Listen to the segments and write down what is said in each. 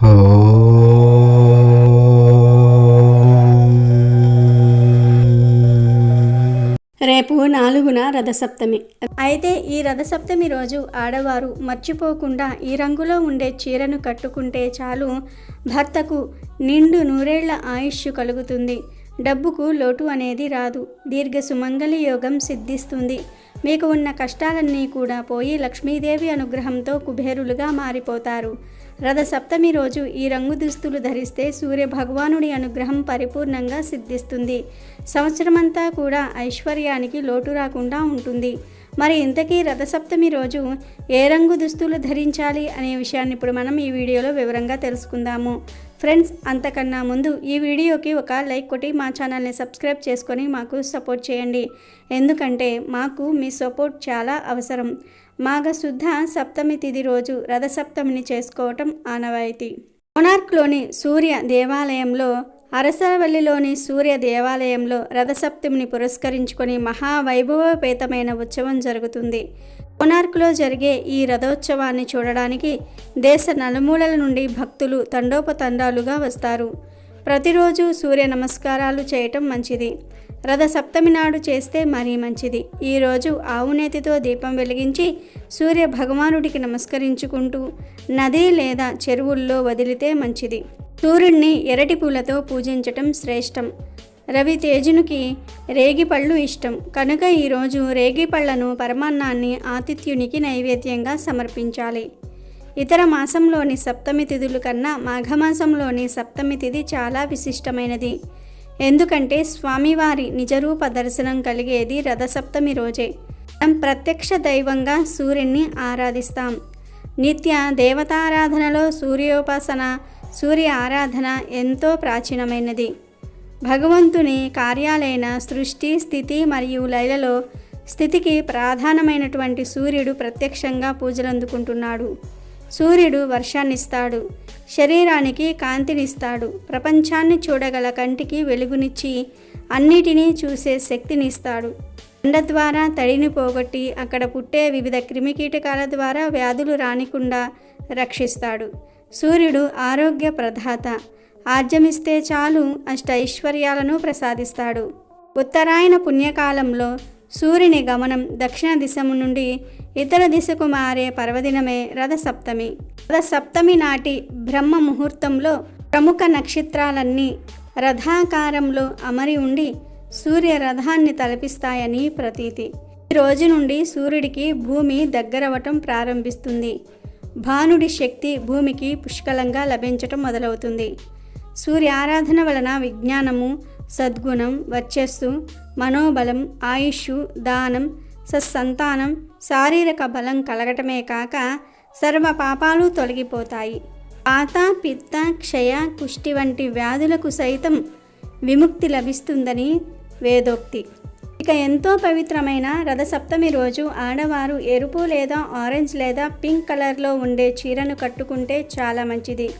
రేపు నాలుగున రథసప్తమి. అయితే ఈ రథసప్తమి రోజు ఆడవారు మర్చిపోకుండా ఈ రంగులో ఉండే చీరను కట్టుకుంటే చాలు భర్తకు నిండు నూరేళ్ళ ఆయుష్ కలుగుతుంది. డబ్బుకు లోటు అనేది రాదు. దీర్ఘ సుమంగళి యోగం సిద్ధిస్తుంది. మీకు ఉన్న కష్టాలన్నీ కూడా పోయి లక్ష్మీదేవి అనుగ్రహంతో కుబేరులుగా మారిపోతారు. రథ సప్తమి రోజు ఈ రంగు దుస్తులు ధరిస్తే సూర్య భగవానుడి అనుగ్రహం పరిపూర్ణంగా సిద్ధిస్తుంది. సంవత్సరమంతా కూడా ఐశ్వర్యానికి లోటు రాకుండా ఉంటుంది. మరి ఇంతకీ రథసప్తమి రోజు ఏ రంగు దుస్తులు ధరించాలి అనే విషయాన్ని ఇప్పుడు మనం ఈ వీడియోలో వివరంగా తెలుసుకుందాము. ఫ్రెండ్స్ అంతకన్నా ముందు ఈ వీడియోకి ఒక లైక్ కొట్టి మా ఛానల్ని సబ్స్క్రైబ్ చేసుకొని మాకు సపోర్ట్ చేయండి. ఎందుకంటే మాకు మీ సపోర్ట్ చాలా అవసరం. మాఘశుద్ధ సప్తమి తిథి రోజు రథసప్తమిని చేసుకోవటం ఆనవాయితీ. కోణార్క్లోని సూర్య దేవాలయంలో అరసవల్లిలోని సూర్య దేవాలయంలో రథసప్తమిని పురస్కరించుకొని మహావైభవపేతమైన ఉత్సవం జరుగుతుంది. కోనార్క్లో జరిగే ఈ రథోత్సవాన్ని చూడడానికి దేశ నలుమూలల నుండి భక్తులు తండోపతండాలుగా వస్తారు. ప్రతిరోజు సూర్య నమస్కారాలు చేయటం మంచిది. రథ సప్తమి నాడు చేస్తే మరీ మంచిది. ఈరోజు ఆవునేతితో దీపం వెలిగించి సూర్య భగవానుడికి నమస్కరించుకుంటూ నది లేదా చెరువుల్లో వదిలితే మంచిది. సూర్యుడిని ఎరటి పూలతో పూజించటం శ్రేష్టం. రవి తేజునికి రేగిపళ్ళు ఇష్టం. కనుక ఈరోజు రేగిపళ్ళను పరమాన్నాన్ని ఆతిథ్యునికి నైవేద్యంగా సమర్పించాలి. ఇతర మాసంలోని సప్తమి తిథుల కన్నా మాఘమాసంలోని సప్తమి తిథి చాలా విశిష్టమైనది. ఎందుకంటే స్వామివారి నిజరూప దర్శనం కలిగేది రథసప్తమి రోజే. మనం ప్రత్యక్ష దైవంగా సూర్యుని ఆరాధిస్తాం. నిత్య దేవతారాధనలో సూర్యోపాసన సూర్య ఆరాధన ఎంతో ప్రాచీనమైనది. భగవంతుని కార్యాలైన సృష్టి స్థితి మరియు లయలలో స్థితికి ప్రధానమైనటువంటి సూర్యుడు ప్రత్యక్షంగా పూజలందుకుంటున్నాడు. సూర్యుడు వర్షాన్నిస్తాడు. శరీరానికి కాంతినిస్తాడు. ప్రపంచాన్ని చూడగల కంటికి వెలుగునిచ్చి అన్నిటినీ చూసే శక్తినిస్తాడు. ఎండ ద్వారా తడిని పోగొట్టి అక్కడ పుట్టే వివిధ క్రిమికీటకాల ద్వారా వ్యాధులు రానికుండా రక్షిస్తాడు. సూర్యుడు ఆరోగ్య ప్రధాత. ఆర్జమిస్తే చాలు అష్ట ఐశ్వర్యాలను ప్రసాదిస్తాడు. ఉత్తరాయణ పుణ్యకాలంలో సూర్యుని గమనం దక్షిణ దిశము నుండి ఇతర దిశకు మారే పర్వదినమే రథసప్తమి. రథసప్తమి నాటి బ్రహ్మ ముహూర్తంలో ప్రముఖ నక్షత్రాలన్నీ రథాకారంలో అమరి ఉండి సూర్య రథాన్ని తలపిస్తాయని ప్రతీతి. ఈ రోజు నుండి సూర్యుడికి భూమి దగ్గరవటం ప్రారంభిస్తుంది. భానుడి శక్తి భూమికి పుష్కలంగా లభించటం మొదలవుతుంది. సూర్య ఆరాధన వలన విజ్ఞానము సద్గుణం వర్చస్సు మనోబలం ఆయుష్ దానం సత్సంతానం శారీరక బలం కలగటమే కాక సర్వ పాపాలు తొలగిపోతాయి. పాత పిత్త క్షయ కుష్టి వంటి వ్యాధులకు సైతం విముక్తి లభిస్తుందని వేదోక్తి. ఇక ఎంతో పవిత్రమైన రథసప్తమి రోజు ఆడవారు ఎరుపు లేదా ఆరెంజ్ లేదా పింక్ కలర్లో ఉండే చీరను కట్టుకుంటే చాలా మంచిది.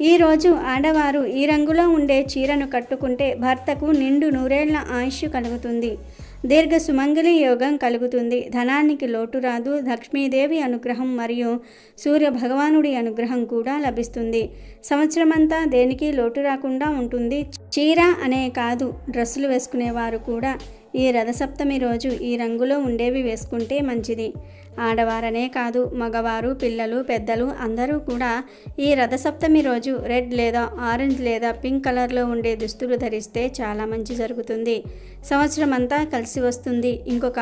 ఈరోజు ఆడవారు ఈ రంగులో ఉండే చీరను కట్టుకుంటే భర్తకు నిండు నూరేళ్ళ ఆయుష్ కలుగుతుంది. దీర్ఘ సుమంగళి యోగం కలుగుతుంది. ధనానికి లోటు రాదు. లక్ష్మీదేవి అనుగ్రహం మరియు సూర్య భగవానుడి అనుగ్రహం కూడా లభిస్తుంది. సంవత్సరమంతా దేనికి లోటు రాకుండా ఉంటుంది. చీర అనే కాదు డ్రెస్సులు వేసుకునేవారు కూడా. ఈ రథసప్తమి రోజు ఈ రంగులో ఉండేవి వేసుకుంటే మంచిది. ఆడవారనే కాదు మగవారు పిల్లలు పెద్దలు అందరూ కూడా ఈ రథసప్తమి రోజు రెడ్ లేదా ఆరెంజ్ లేదా పింక్ కలర్లో ఉండే దుస్తులు ధరిస్తే చాలా మంచి జరుగుతుంది. సంవత్సరం అంతా కలిసి వస్తుంది. ఇంకొక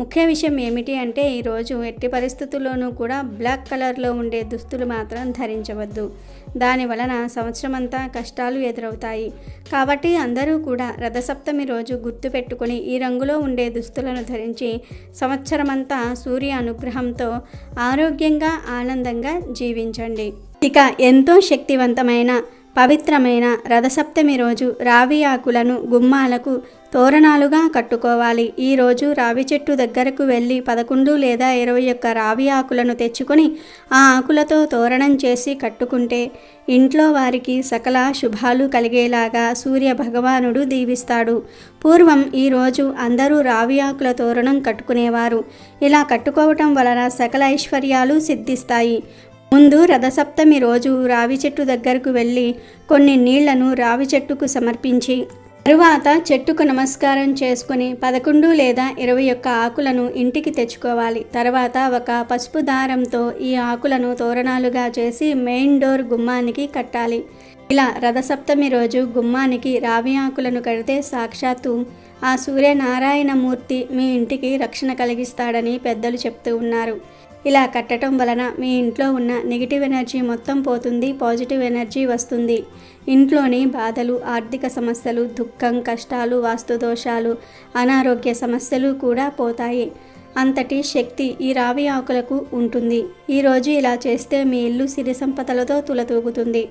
ముఖ్య విషయం ఏమిటి అంటే ఈరోజు ఎట్టి పరిస్థితుల్లోనూ కూడా బ్లాక్ కలర్లో ఉండే దుస్తులు మాత్రం ధరించవద్దు. దాని వలన సంవత్సరం అంతా కష్టాలు ఎదురవుతాయి. కాబట్టి అందరూ కూడా రథసప్తమి రోజు గుర్తుపెట్టుకొని ఈ రంగులో ఉండే దుస్తులను ధరించి సంవత్సరమంతా సూర్య అనుగ్రహంతో ఆరోగ్యంగా ఆనందంగా జీవించండి. ఇక ఎంతో శక్తివంతమైన పవిత్రమైన రథసప్తమి రోజు రావి ఆకులను గుమ్మాలకు తోరణాలుగా కట్టుకోవాలి. ఈరోజు రావి చెట్టు దగ్గరకు వెళ్ళి పదకొండు లేదా ఇరవై ఒక్క రావి ఆకులను తెచ్చుకొని ఆ ఆకులతో తోరణం చేసి కట్టుకుంటే ఇంట్లో వారికి సకల శుభాలు కలిగేలాగా సూర్య భగవానుడు దీవిస్తాడు. పూర్వం ఈరోజు అందరూ రావి ఆకుల తోరణం కట్టుకునేవారు. ఇలా కట్టుకోవటం వలన సకల ఐశ్వర్యాలు సిద్ధిస్తాయి. ముందు రథసప్తమి రోజు రావి చెట్టు దగ్గరకు వెళ్ళి కొన్ని నీళ్ళను రావి చెట్టుకు సమర్పించి తరువాత చెట్టుకు నమస్కారం చేసుకుని పదకొండు లేదా ఇరవై ఒక్క ఆకులను ఇంటికి తెచ్చుకోవాలి. తర్వాత ఒక పసుపు దారంతో ఈ ఆకులను తోరణాలుగా చేసి మెయిన్ డోర్ గుమ్మానికి కట్టాలి. ఇలా రథసప్తమి రోజు గుమ్మానికి రావి ఆకులను కడితే సాక్షాత్తు ఆ సూర్యనారాయణమూర్తి మీ ఇంటికి రక్షణ కలిగిస్తాడని పెద్దలు చెప్తూ ఉన్నారు. ఇలా కట్టడం వలన మీ ఇంట్లో ఉన్న నెగిటివ్ ఎనర్జీ మొత్తం పోతుంది పాజిటివ్ ఎనర్జీ వస్తుంది. ఇంట్లోని బాధలు ఆర్థిక సమస్యలు దుఃఖం కష్టాలు వాస్తు దోషాలు అనారోగ్య సమస్యలు కూడా పోతాయి. అంతటి శక్తి ఈ రావి ఆకులకు ఉంటుంది. ఈరోజు ఇలా చేస్తే మీ ఇల్లు సిరి సంపదలతో తులతూగుతుంది.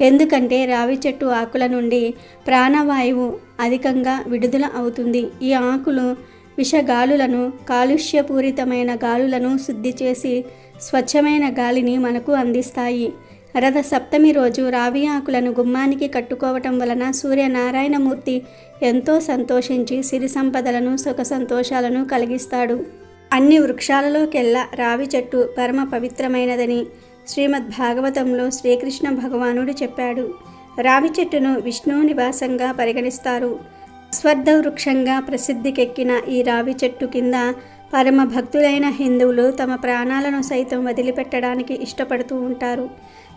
ఎందుకంటే రావి చెట్టు ఆకుల నుండి ప్రాణవాయువు అధికంగా విడుదల అవుతుంది. ఈ ఆకులు విషగాలులను కాలుష్యపూరితమైన గాలులను శుద్ధి చేసి స్వచ్ఛమైన గాలిని మనకు అందిస్తాయి. రథ సప్తమి రోజు రావి ఆకులను గుమ్మానికి కట్టుకోవటం వలన సూర్యనారాయణమూర్తి ఎంతో సంతోషించి సిరి సంపదలను సుఖ సంతోషాలను కలిగిస్తాడు. అన్ని వృక్షాలలోకెల్లా రావి చెట్టు పరమ పవిత్రమైనదని శ్రీమద్ భాగవతంలో శ్రీకృష్ణ భగవానుడు చెప్పాడు. రావి చెట్టును విష్ణువు నివాసంగా పరిగణిస్తారు. స్వర్ధ వృక్షంగా ప్రసిద్ధికెక్కిన ఈ రావి చెట్టు కింద పరమ భక్తులైన హిందువులు తమ ప్రాణాలను సైతం వదిలిపెట్టడానికి ఇష్టపడుతూ ఉంటారు.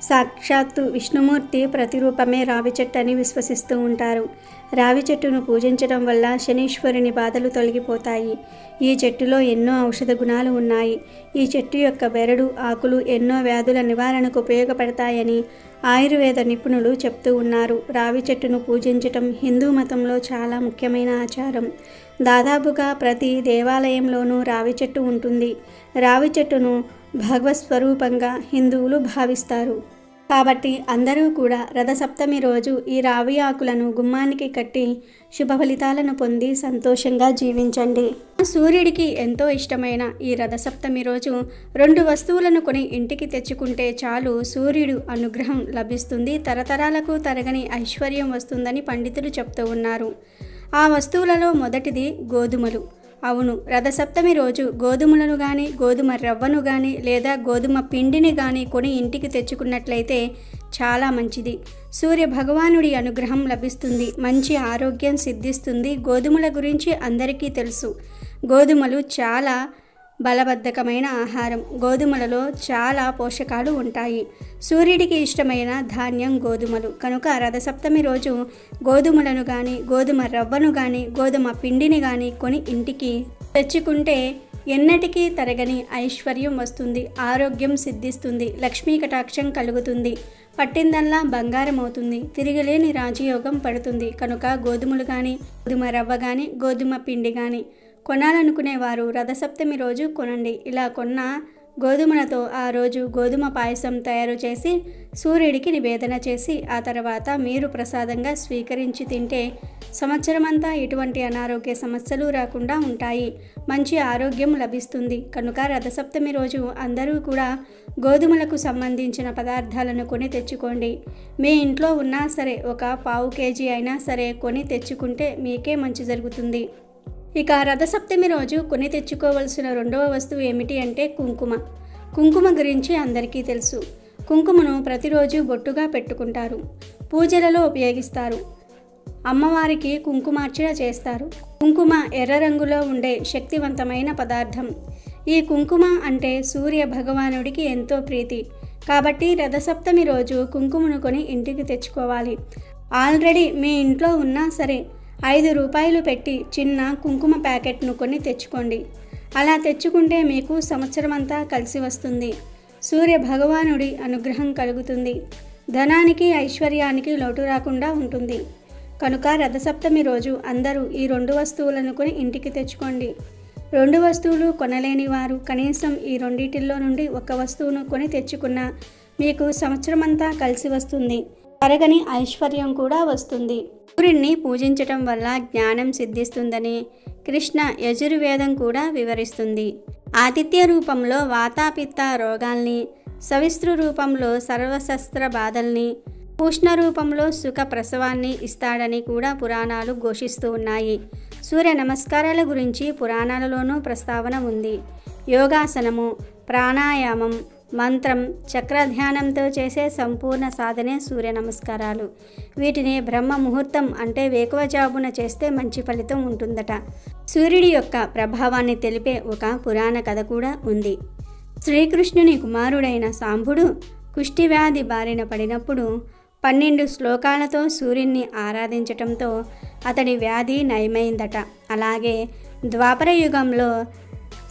సాక్షాత్తు విష్ణుమూర్తి ప్రతిరూపమే రావి చెట్టు అని విశ్వసిస్తూ ఉంటారు. రావి చెట్టును పూజించడం వల్ల శనీశ్వరుని బాధలు తొలగిపోతాయి. ఈ చెట్టులో ఎన్నో ఔషధ గుణాలు ఉన్నాయి. ఈ చెట్టు యొక్క బెరడు ఆకులు ఎన్నో వ్యాధుల నివారణకు ఉపయోగపడతాయని ఆయుర్వేద నిపుణులు చెప్తూ ఉన్నారు. రావి చెట్టును పూజించటం హిందూ మతంలో చాలా ముఖ్యమైన ఆచారం. దాదాపుగా ప్రతి దేవాలయంలోనూ రావి చెట్టు ఉంటుంది. రావి చెట్టును భగవత్ స్వరూపంగా హిందువులు భావిస్తారు. కాబట్టి అందరూ కూడా రథసప్తమి రోజు ఈ రావి ఆకులను గుమ్మానికి కట్టి శుభ ఫలితాలను పొంది సంతోషంగా జీవించండి. సూర్యుడికి ఎంతో ఇష్టమైన ఈ రథసప్తమి రోజు రెండు వస్తువులను కొని ఇంటికి తెచ్చుకుంటే చాలు సూర్యుడు అనుగ్రహం లభిస్తుంది. తరతరాలకు తరగని ఐశ్వర్యం వస్తుందని పండితులు చెప్తూ ఉన్నారు. ఆ వస్తువులలో మొదటిది గోధుమలు. అవును. రథసప్తమి రోజు గోధుమలను కానీ గోధుమ రవ్వను కానీ లేదా గోధుమ పిండిని కానీ కొని ఇంటికి తెచ్చుకున్నట్లయితే చాలా మంచిది. సూర్య భగవానుడి అనుగ్రహం లభిస్తుంది. మంచి ఆరోగ్యం సిద్ధిస్తుంది. గోధుమల గురించి అందరికీ తెలుసు. గోధుమలు చాలా బలబద్ధకమైన ఆహారం. గోధుమలలో చాలా పోషకాలు ఉంటాయి. సూర్యుడికి ఇష్టమైన ధాన్యం గోధుమలు. కనుక రథసప్తమి రోజు గోధుమలను కానీ గోధుమ రవ్వను కానీ గోధుమ పిండిని కానీ కొని ఇంటికి తెచ్చుకుంటే ఎన్నటికీ తరగని ఐశ్వర్యం వస్తుంది. ఆరోగ్యం సిద్ధిస్తుంది. లక్ష్మీ కటాక్షం కలుగుతుంది. పట్టిందల్లా బంగారం అవుతుంది తిరిగిలేని రాజయోగం పడుతుంది. కనుక గోధుమలు కానీ గోధుమ రవ్వ కానీ గోధుమ పిండి కానీ కొనాలనుకునేవారు రథసప్తమి రోజు కొనండి. ఇలా కొన్న గోధుమలతో ఆ రోజు గోధుమ పాయసం తయారు చేసి సూర్యుడికి నివేదన చేసి ఆ తర్వాత మీరు ప్రసాదంగా స్వీకరించి తింటే సంవత్సరమంతా ఎటువంటి అనారోగ్య సమస్యలు రాకుండా ఉంటాయి. మంచి ఆరోగ్యం లభిస్తుంది. కనుక రథసప్తమి రోజు అందరూ కూడా గోధుమలకు సంబంధించిన పదార్థాలను కొని తెచ్చుకోండి. మీ ఇంట్లో ఉన్నా సరే ఒక పావు కేజీ అయినా సరే కొని తెచ్చుకుంటే మీకే మంచి జరుగుతుంది. ఇక రథసప్తమి రోజు కొని తెచ్చుకోవలసిన రెండవ వస్తువు ఏమిటి అంటే కుంకుమ. కుంకుమ గురించి అందరికీ తెలుసు. కుంకుమను ప్రతిరోజు బొట్టుగా పెట్టుకుంటారు. పూజలలో ఉపయోగిస్తారు. అమ్మవారికి కుంకుమార్చన చేస్తారు. కుంకుమ ఎర్ర రంగులో ఉండే శక్తివంతమైన పదార్థం. ఈ కుంకుమ అంటే సూర్య భగవానుడికి ఎంతో ప్రీతి. కాబట్టి రథసప్తమి రోజు కుంకుమను కొని ఇంటికి తెచ్చుకోవాలి. ఆల్రెడీ మీ ఇంట్లో ఉన్నా సరే ఐదు రూపాయలు పెట్టి చిన్న కుంకుమ ప్యాకెట్ను కొని తెచ్చుకోండి. అలా తెచ్చుకుంటే మీకు సంవత్సరమంతా కలిసి వస్తుంది. సూర్య భగవానుడి అనుగ్రహం కలుగుతుంది. ధనానికి ఐశ్వర్యానికి లోటు రాకుండా ఉంటుంది. కనుక రథసప్తమి రోజు అందరూ ఈ రెండు వస్తువులను కొని ఇంటికి తెచ్చుకోండి. రెండు వస్తువులు కొనలేని వారు కనీసం ఈ రెండింటిల్లో నుండి ఒక వస్తువును కొని తెచ్చుకున్న మీకు సంవత్సరమంతా కలిసి వస్తుంది. తరగని ఐశ్వర్యం కూడా వస్తుంది. సూర్యుడిని పూజించటం వల్ల జ్ఞానం సిద్ధిస్తుందని కృష్ణ యజుర్వేదం కూడా వివరిస్తుంది. ఆతిథ్య రూపంలో వాతాపిత్త రోగాల్ని సవిస్తృ రూపంలో సర్వశస్త్ర బాధల్ని ఉష్ణ రూపంలో సుఖ ప్రసవాన్ని ఇస్తాడని కూడా పురాణాలు ఘోషిస్తూ ఉన్నాయి. సూర్య నమస్కారాల గురించి పురాణాలలోనూ ప్రస్తావన ఉంది. యోగాసనము ప్రాణాయామం మంత్రం చక్రధ్యానంతో చేసే సంపూర్ణ సాధనే సూర్య నమస్కారాలు. వీటిని బ్రహ్మ ముహూర్తం అంటే వేకువజాబున చేస్తే మంచి ఫలితం ఉంటుందట. సూర్యుడి యొక్క ప్రభావాన్ని తెలిపే ఒక పురాణ కథ కూడా ఉంది. శ్రీకృష్ణుని కుమారుడైన సాంబుడు కుష్టివ్యాధి బారిన పడినప్పుడు పన్నెండు శ్లోకాలతో సూర్యున్ని ఆరాధించటంతో అతడి వ్యాధి నయమైందట. అలాగే ద్వాపర యుగంలో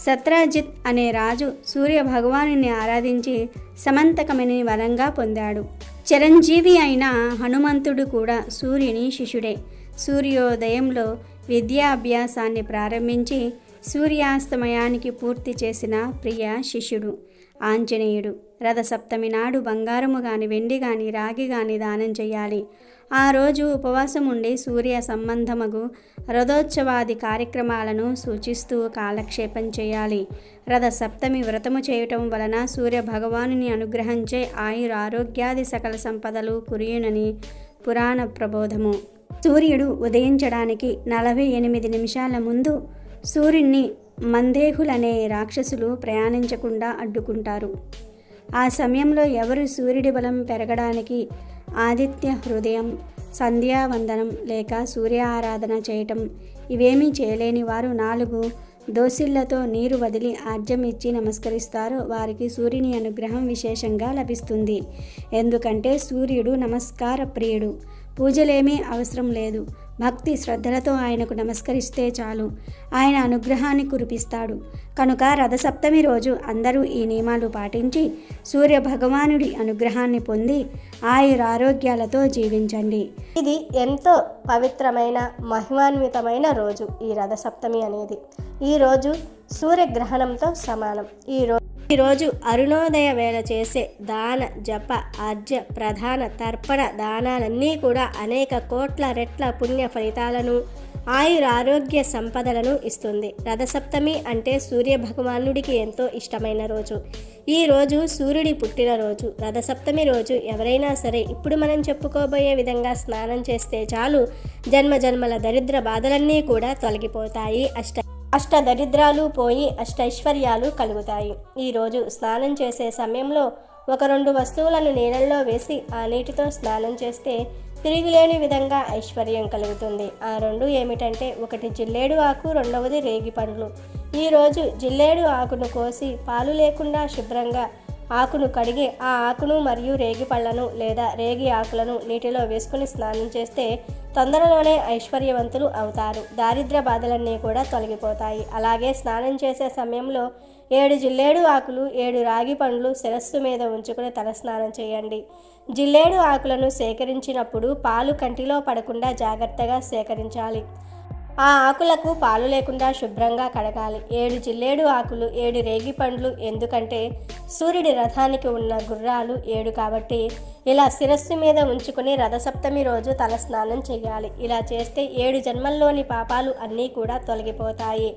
సత్రాజిత్ అనే రాజు సూర్య భగవానుని ఆరాధించి సమంతకమని వరంగా పొందాడు. చిరంజీవి అయిన హనుమంతుడు కూడా సూర్యుని శిష్యుడే. సూర్యోదయంలో విద్యాభ్యాసాన్ని ప్రారంభించి సూర్యాస్తమయానికి పూర్తి చేసిన ప్రియ శిష్యుడు ఆంజనేయుడు. రథసప్తమి నాడు బంగారము గాని వెండి గాని రాగి గాని దానం చేయాలి. ఆ రోజు ఉపవాసం ఉండి సూర్య సంబంధమగు రథోత్సవాది కార్యక్రమాలను సూచిస్తూ కాలక్షేపం చేయాలి. రథ సప్తమి వ్రతము చేయటం వలన సూర్య భగవానుని అనుగ్రహించే ఆయుర ఆరోగ్యాది సకల సంపదలు కురియునని పురాణ ప్రబోధము. సూర్యుడు ఉదయించడానికి నలభై ఎనిమిది నిమిషాల ముందు సూర్యుణ్ణి మందేహులనే రాక్షసులు ప్రయాణించకుండా అడ్డుకుంటారు. ఆ సమయంలో ఎవరు సూర్యుడి బలం పెరగడానికి ఆదిత్య హృదయం సంధ్యావందనం లేక సూర్య ఆరాధన చేయటం. ఇవేమీ చేయలేని వారు నాలుగు దోసిళ్ళతో నీరు వదిలి ఆర్జం ఇచ్చి నమస్కరిస్తారో. వారికి సూర్యుని అనుగ్రహం విశేషంగా లభిస్తుంది. ఎందుకంటే సూర్యుడు నమస్కార ప్రియుడు పూజలేమీ అవసరం లేదు. భక్తి శ్రద్ధలతో ఆయనకు నమస్కరిస్తే చాలు. ఆయన అనుగ్రహాన్ని కురిపిస్తాడు. కనుక రథసప్తమి రోజు అందరూ ఈ నియమాలు పాటించి సూర్య భగవానుడి అనుగ్రహాన్ని పొంది ఆయురారోగ్యాలతో జీవించండి. ఇది ఎంతో పవిత్రమైన మహిమాన్వితమైన రోజు ఈ రథసప్తమి అనేది. ఈ రోజు సూర్యగ్రహణంతో సమానం. ఈ రోజు ఈరోజు అరుణోదయ వేళ చేసే దాన జప అర్జ ప్రధాన తర్పణ దానాలన్నీ కూడా అనేక కోట్ల రెట్ల పుణ్య ఫలితాలను ఆయుర ఆరోగ్య సంపదలను ఇస్తుంది. రథసప్తమి అంటే సూర్య భగవానుడికి ఎంతో ఇష్టమైన రోజు. ఈ రోజు సూర్యుడి పుట్టినరోజు రథసప్తమి రోజు ఎవరైనా సరే ఇప్పుడు మనం చెప్పుకోబోయే విధంగా స్నానం చేస్తే చాలు జన్మ జన్మల దరిద్ర బాధలన్నీ కూడా తొలగిపోతాయి. అష్ట అష్ట దరిద్రాలు పోయి అష్టైశ్వర్యాలు కలుగుతాయి. ఈరోజు స్నానం చేసే సమయంలో ఒక రెండు వస్తువులను నీళ్ళల్లో వేసి ఆ నీటితో స్నానం చేస్తే తిరిగిలేని విధంగా ఐశ్వర్యం కలుగుతుంది. ఆ రెండు ఏమిటంటే ఒకటి జిల్లేడు ఆకు రెండవది రేగి పండ్లు ఈరోజు జిల్లేడు ఆకును కోసి పాలు లేకుండా శుభ్రంగా ఆకును కడిగి ఆ ఆకును మరియు రేగి పళ్ళను లేదా రేగి ఆకులను నీటిలో వేసుకుని స్నానం చేస్తే తొందరలోనే ఐశ్వర్యవంతులు అవుతారు. దారిద్ర బాధలన్నీ కూడా తొలగిపోతాయి. అలాగే స్నానం చేసే సమయంలో ఏడు జిల్లేడు ఆకులు ఏడు రాగి పండ్లు శిరస్సు మీద ఉంచుకుని తలస్నానం చేయండి. జిల్లేడు ఆకులను సేకరించినప్పుడు పాలు కంటిలో పడకుండా జాగ్రత్తగా సేకరించాలి. ఆ ఆకులకు పాలు లేకుండా శుభ్రంగా కడగాలి. ఏడు జిల్లేడు ఆకులు ఏడు రేగి పండ్లు ఎందుకంటే సూర్యుడి రథానికి ఉన్న గుర్రాలు ఏడు కాబట్టి ఇలా శిరస్సు మీద ఉంచుకుని రథసప్తమి రోజు తల స్నానం చేయాలి ఇలా చేస్తే ఏడు జన్మల్లోని పాపాలు అన్నీ కూడా తొలగిపోతాయి.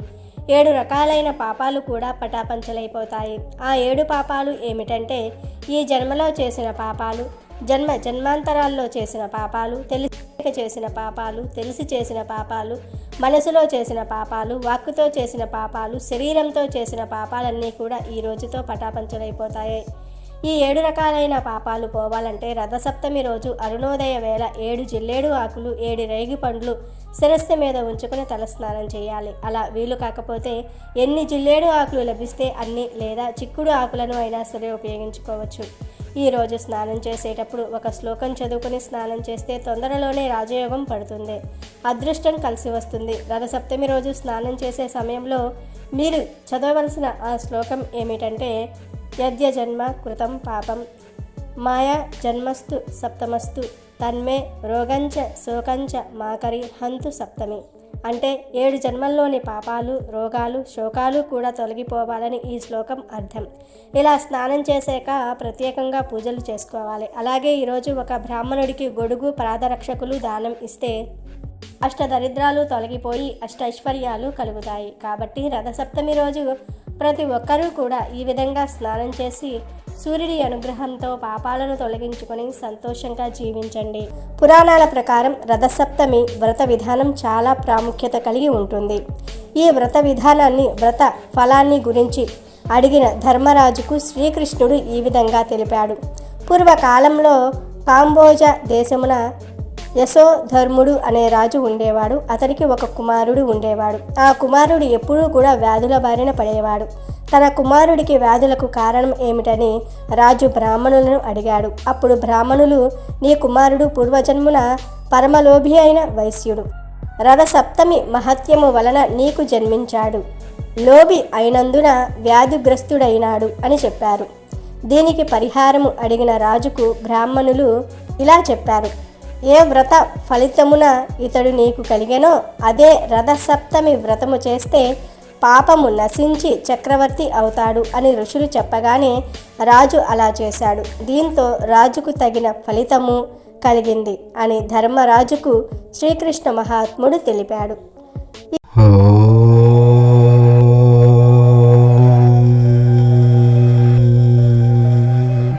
ఏడు రకాలైన పాపాలు కూడా పటాపంచలైపోతాయి. ఆ ఏడు పాపాలు ఏమిటంటే ఈ జన్మలో చేసిన పాపాలు జన్మ జన్మాంతరాల్లో చేసిన పాపాలు తెలిసి చేసిన పాపాలు తెలిసి చేసిన పాపాలు మనసులో చేసిన పాపాలు వాక్కుతో చేసిన పాపాలు శరీరంతో చేసిన పాపాలన్నీ కూడా ఈ రోజుతో పటాపంచలైపోతాయి. ఈ ఏడు రకాలైన పాపాలు పోవాలంటే రథసప్తమి రోజు అరుణోదయ వేళ ఏడు జిల్లేడు ఆకులు ఏడు రేగి పండ్లు శిరస్సు మీద ఉంచుకుని తలస్నానం చేయాలి. అలా వీలు కాకపోతే ఎన్ని జిల్లేడు ఆకులు లభిస్తే అన్ని లేదా చిక్కుడు ఆకులను అయినా సరే ఉపయోగించుకోవచ్చు. ఈరోజు స్నానం చేసేటప్పుడు ఒక శ్లోకం చదువుకుని స్నానం చేస్తే తొందరలోనే రాజయోగం పడుతుంది. అదృష్టం కలిసి వస్తుంది. రథసప్తమి రోజు స్నానం చేసే సమయంలో మీరు చదవవలసిన ఆ శ్లోకం ఏమిటంటే యద్య జన్మ కృతం పాపం మాయా జన్మస్తు సప్తమస్తు తన్మే రోగంచ శోకంచ మాకరి హంతు సప్తమి. అంటే ఏడు జన్మల్లోని పాపాలు రోగాలు శోకాలు కూడా తొలగిపోవాలని ఈ శ్లోకం అర్థం. ఇలా స్నానం చేశాక ప్రత్యేకంగా పూజలు చేసుకోవాలి. అలాగే ఈరోజు ఒక బ్రాహ్మణుడికి గొడుగు పాదరక్షకులు దానం ఇస్తే అష్టదరిద్రాలు తొలగిపోయి అష్టైశ్వర్యాలు కలుగుతాయి. కాబట్టి రథసప్తమి రోజు ప్రతి ఒక్కరూ కూడా ఈ విధంగా స్నానం చేసి సూర్యుడి అనుగ్రహంతో పాపాలను తొలగించుకొని సంతోషంగా జీవించండి. పురాణాల ప్రకారం రథసప్తమి వ్రత విధానం చాలా ప్రాముఖ్యత కలిగి ఉంటుంది. ఈ వ్రత విధానాన్ని వ్రత ఫలాన్ని గురించి అడిగిన ధర్మరాజుకు శ్రీకృష్ణుడు ఈ విధంగా తెలిపాడు. పూర్వకాలంలో కాంబోజ దేశమున యశోధర్ముడు అనే రాజు ఉండేవాడు. అతనికి ఒక కుమారుడు ఉండేవాడు. ఆ కుమారుడు ఎప్పుడూ కూడా వ్యాధుల బారిన పడేవాడు. తన కుమారుడికి వ్యాధులకు కారణం ఏమిటని రాజు బ్రాహ్మణులను అడిగాడు. అప్పుడు బ్రాహ్మణులు నీ కుమారుడు పూర్వజన్మున పరమలోభి అయిన వైశ్యుడు. రథసప్తమి మహత్యము వలన నీకు జన్మించాడు. లోబి అయినందున వ్యాధిగ్రస్తుడైనాడు అని చెప్పారు. దీనికి పరిహారము అడిగిన రాజుకు బ్రాహ్మణులు ఇలా చెప్పారు. ఏ వ్రత ఫలితమున ఇతడు నీకు కలిగెనో అదే రథసప్తమి వ్రతము చేస్తే పాపము నశించి చక్రవర్తి అవుతాడు అని ఋషులు చెప్పగానే రాజు అలా చేశాడు. దీంతో రాజుకు తగిన ఫలితము కలిగింది అని ధర్మరాజుకు శ్రీకృష్ణ మహాత్ముడు తెలిపాడు.